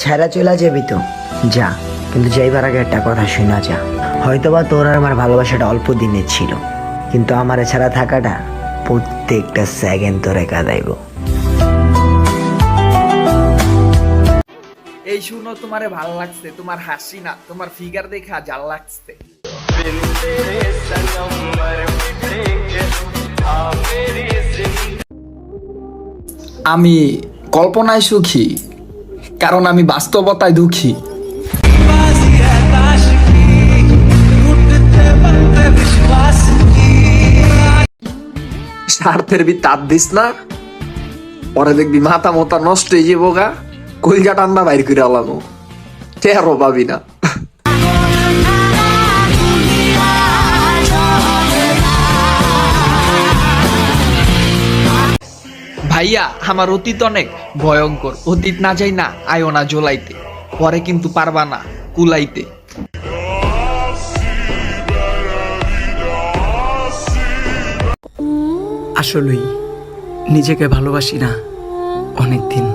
ছেড়া চলে যাবি তো। যা কিন্তু যাইবার আগে একটা কথা শোনা যা। হয়তোবা তোর আর আমার ভালোবাসাটা অল্প দিনের ছিল কিন্তু আমার ছাড়া থাকাটা প্রত্যেকটা সেকেন্ড তোরে কাদাইব এই শুনো তোমারে ভালো লাগছে তোমার হাসি না তোমার ফিগার দেখা জাল লাগছে। আমি কল্পনায় সুখী কারণ আমি বাস্তবতায় দুঃখী। স্বার্থের বি তাপ দিস না। পরে দেখবি মাথা মতা নষ্ট হয়ে যাব গা। কলজা টান্ডা বাইর করে আলানো টেরো পাবি না। ভাইয়া, আমার অতীত অনেক ভয়ঙ্কর। অতীত না যাই না, আয়ো না জ্বলাইতে। পরে কিন্তু পারবা না কুলাইতে। আসলেই নিজেকে ভালোবাসি না অনেক দিন